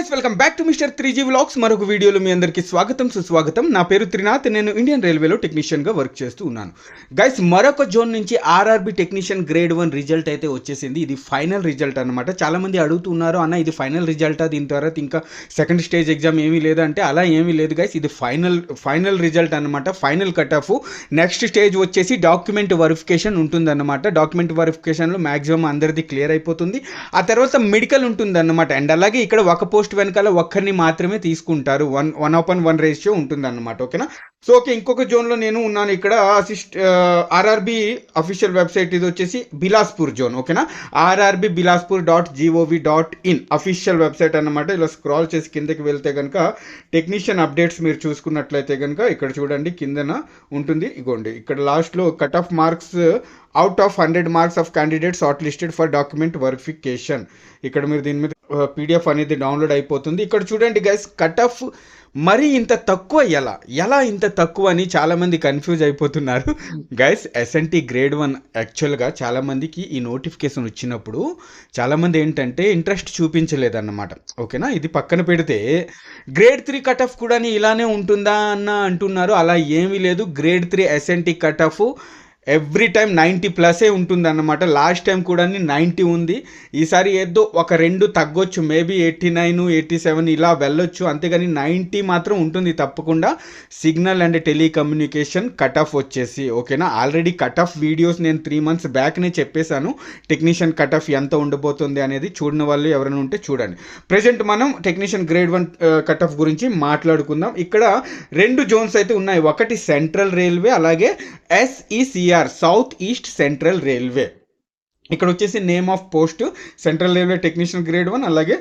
Guys welcome back to mister three G vlogs మరొక వీడియోలో మీ అందరికీ స్వాగతం సుస్వాగతం. నా పేరు త్రినాథ్ నేను ఇండియన్ రైల్వేలో టెక్నీషియన్గా వర్క్ చేస్తూ ఉన్నాను. గైస్ మరొక జోన్ నుంచి RRB technician grade one result అయితే వచ్చేసింది. ఇది ఫైనల్ రిజల్ట్ అనమాట చాలామంది అడుగుతున్నారు అన్న ఇది ఫైనల్ రిజల్టా దీని తర్వాత ఇంకా సెకండ్ స్టేజ్ ఎగ్జామ్ ఏమీ లేదంటే అలా ఏమీ లేదు గైస్ ఇది ఫైనల్ ఫైనల్ రిజల్ట్ అనమాట final cut off next stage వచ్చేసి డాక్యుమెంట్ వెరిఫికేషన్ ఉంటుందన్నమాట. డాక్యుమెంట్ వెరిఫికేషన్లో మ్యాక్సిమం అందరిది క్లియర్ అయిపోతుంది. ఆ తర్వాత మెడికల్ ఉంటుందన్నమాట. అండ్ అలాగే ఇక్కడ ఒక పోస్ట్ వెనకాల ఒక్కరిని మాత్రమే తీసుకుంటారు. One one open one ratio ఉంటుందన్నమాట ఓకేనా? సో ఓకే ఇంకొక జోన్లో నేను ఉన్నాను ఇక్కడ. అసిస్ట్ ఆర్ఆర్బి అఫీషియల్ వెబ్సైట్ ఇది వచ్చేసి బిలాస్పూర్ జోన్ ఓకేనా? RRB Bilaspur dot gov dot in official website అన్నమాట. ఇలా స్క్రాల్ చేసి కిందకి వెళ్తే కనుక టెక్నీషియన్ అప్డేట్స్ మీరు చూసుకున్నట్లయితే కనుక ఇక్కడ చూడండి కిందన ఉంటుంది. ఇగోండి ఇక్కడ లాస్ట్లో cut off marks out of hundred marks of candidate shortlisted for document verification ఇక్కడ మీరు దీని మీద పీడిఎఫ్ అనేది డౌన్లోడ్ అయిపోతుంది. ఇక్కడ చూడండి గైస్ కట్ ఆఫ్ మరీ ఇంత తక్కువ ఎలా? ఎలా ఇంత తక్కువ అని చాలామంది కన్ఫ్యూజ్ అయిపోతున్నారు. గైస్ ఎస్ఎన్టీ గ్రేడ్ వన్ యాక్చువల్గా చాలామందికి ఈ నోటిఫికేషన్ వచ్చినప్పుడు చాలామంది ఏంటంటే ఇంట్రెస్ట్ చూపించలేదన్నమాట. ఓకేనా ఇది పక్కన పెడితే గ్రేడ్ త్రీ కట్ ఆఫ్ కూడా ఇలానే ఉంటుందా అన్న? అంటున్నారు. అలా ఏమీ లేదు. Grade three SNT cut off every time ninety ప్లసే ఉంటుంది అన్నమాట లాస్ట్ టైం కూడా నైంటీ ఉంది. ఈసారి ఏదో ఒక రెండు తగ్గొచ్చు. Maybe eighty nine eighty seven ఇలా వెళ్ళొచ్చు. అంతేగాని నైంటీ మాత్రం ఉంటుంది తప్పకుండా. Signal and telecommunication cut off వచ్చేసి ఓకేనా? ఆల్రెడీ కట్ ఆఫ్ వీడియోస్ నేను త్రీ మంత్స్ బ్యాక్నే చెప్పేశాను. టెక్నీషియన్ కట్ ఆఫ్ ఎంత ఉండబోతుంది అనేది చూడని వాళ్ళు ఎవరైనా ఉంటే చూడండి. ప్రజెంట్ మనం technician grade one cut off గురించి మాట్లాడుకుందాం. ఇక్కడ రెండు జోన్స్ అయితే ఉన్నాయి. ఒకటి సెంట్రల్ రైల్వే అలాగే SECR south east central railway. ఇక్కడ వచ్చేసి name of post central railway technician grade one అలాగే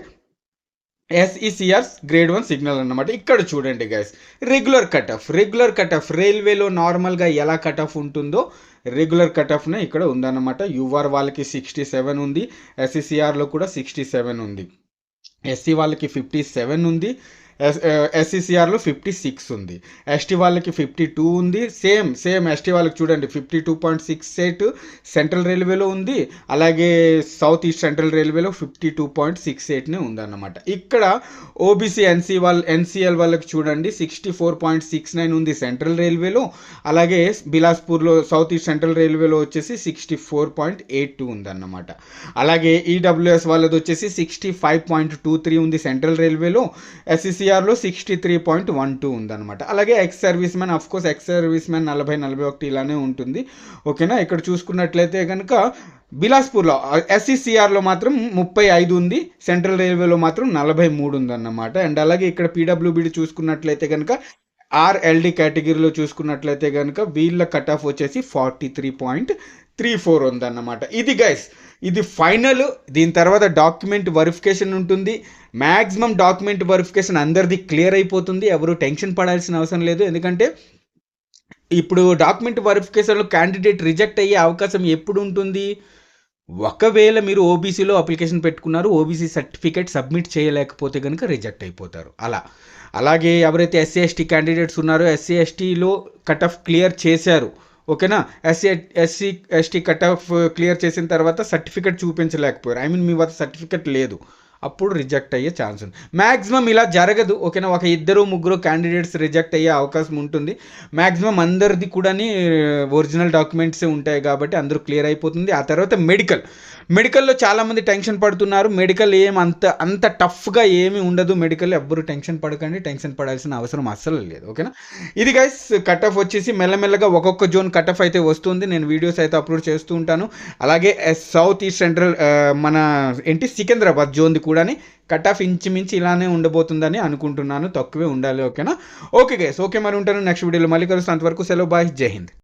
ఎస్ఈసిఆర్స్ గ్రేడ్ వన్ సిగ్నల్ అన్నమాట. ఇక్కడ చూడండి guys regular cut off regular cut off రైల్వేలో నార్మల్గా ఎలా కట్ ఆఫ్ ఉంటుందో రెగ్యులర్ కట్ ఆఫ్నే ఇక్కడ ఉందన్నమాట. యూఆర్ వాళ్ళకి సిక్స్టీ సెవెన్ ఉంది ఎస్ఈసిఆర్లో కూడా సిక్స్టీ సెవెన్ ఉంది. ఎస్సీ వాళ్ళకి ఫిఫ్టీ సెవెన్ ఉంది ఎస్ ఎస్సీసీఆర్లో ఫిఫ్టీ సిక్స్ ఉంది. ఎస్టీ వాళ్ళకి ఫిఫ్టీ టూ ఉంది. సేమ్ సేమ్ ఎస్టీ వాళ్ళకి చూడండి. Fifty two point six eight central రైల్వేలో ఉంది. అలాగే సౌత్ ఈస్ట్ సెంట్రల్ రైల్వేలో ఫిఫ్టీ టూ పాయింట్ సిక్స్ ఎయిట్నే ఉందన్నమాట. ఇక్కడ ఓబీసీ ఎన్సీ వాళ్ళ ఎన్సీఎల్ వాళ్ళకి చూడండి. Sixty four point six nine ఉంది సెంట్రల్ రైల్వేలో. అలాగే బిలాస్పూర్లో సౌత్ ఈస్ట్ సెంట్రల్ రైల్వేలో వచ్చేసి sixty four point eight two ఉందన్నమాట. అలాగే ఈడబ్ల్యూఎస్ వాళ్ళది వచ్చేసి sixty five point two three ఉంది సెంట్రల్ రైల్వేలో. SCC ఎన్టీఆర్లో sixty three point one two ఉందన్నమాట. అలాగే ex service man of course ex service man నలభై నలభై ఒకటి ఇలానే ఉంటుంది. ఓకేనా? ఇక్కడ చూసుకున్నట్లయితే కనుక బిలాస్పూర్లో ఎస్సీసీఆర్లో మాత్రం ముప్పై ఐదు ఉంది. సెంట్రల్ రైల్వేలో మాత్రం నలభై మూడు ఉందన్నమాట. అండ్ అలాగే ఇక్కడ పీడబ్ల్యూబీడి చూసుకున్నట్లయితే కనుక ఆర్ఎల్డి కేటగిరీలో చూసుకున్నట్లయితే కనుక వీళ్ళ కట్ ఆఫ్ వచ్చేసి forty three point three four ఉందన్నమాట. ఇది గైస్ ఇది ఫైనల్ దీని తర్వాత డాక్యుమెంట్ వెరిఫికేషన్ ఉంటుంది. మ్యాక్సిమం డాక్యుమెంట్ వెరిఫికేషన్ అందరిది క్లియర్ అయిపోతుంది. ఎవరు టెన్షన్ పడాల్సిన అవసరం లేదు. ఎందుకంటే ఇప్పుడు డాక్యుమెంట్ వెరిఫికేషన్లో క్యాండిడేట్ రిజెక్ట్ అయ్యే అవకాశం ఎప్పుడు ఉంటుంది? ఒకవేళ మీరు ఓబీసీలో అప్లికేషన్ పెట్టుకున్నారు ఓబీసీ సర్టిఫికేట్ సబ్మిట్ చేయలేకపోతే కనుక రిజెక్ట్ అయిపోతారు. అలా. అలాగే ఎవరైతే ఎస్సీ ఎస్టీ క్యాండిడేట్స్ ఉన్నారో ఎస్సీ ఎస్టీలో కట్ ఆఫ్ క్లియర్ చేశారు. ఓకేనా? SC SC ST cut off clear చేసిన తర్వాత సర్టిఫికెట్ చూపించలేకపోయారు. ఐ మీన్ మీ వద్ద సర్టిఫికెట్ లేదు. అప్పుడు రిజెక్ట్ అయ్యే ఛాన్స్ ఉంది. మ్యాక్సిమం ఇలా జరగదు ఓకేనా? ఒక ఇద్దరు ముగ్గురు క్యాండిడేట్స్ రిజెక్ట్ అయ్యే అవకాశం ఉంటుంది. మ్యాక్సిమం అందరిది కూడా ఒరిజినల్ డాక్యుమెంట్సే ఉంటాయి కాబట్టి అందరూ క్లియర్ అయిపోతుంది. ఆ తర్వాత మెడికల్ మెడికల్లో చాలామంది టెన్షన్ పడుతున్నారు. మెడికల్ ఏం అంత అంత టఫ్గా ఏమీ ఉండదు. మెడికల్ ఎవ్వరు టెన్షన్ పడకండి. టెన్షన్ పడాల్సిన అవసరం అస్సలు లేదు ఓకేనా? ఇది గైస్ కట్ ఆఫ్ వచ్చేసి మెల్లమెల్లగా ఒక్కొక్క జోన్ కట్ ఆఫ్ అయితే వస్తుంది. నేను వీడియోస్ అయితే అప్లోడ్ చేస్తూ ఉంటాను. అలాగే సౌత్ ఈస్ట్ సెంట్రల్ మన ఏంటి? సికింద్రాబాద్ జోన్ది కూడా కట్ ఆఫ్ ఇంచుమించి ఇలానే ఉండబోతుందని అనుకుంటున్నాను. తక్కువే ఉండాలి ఓకేనా? ఓకే గైస్ ఓకే మరి ఉంటాను. నెక్స్ట్ వీడియోలో మళ్ళీ కలుస్తాను. అంతవరకు సెలవు. బాయ్. జై హింద్.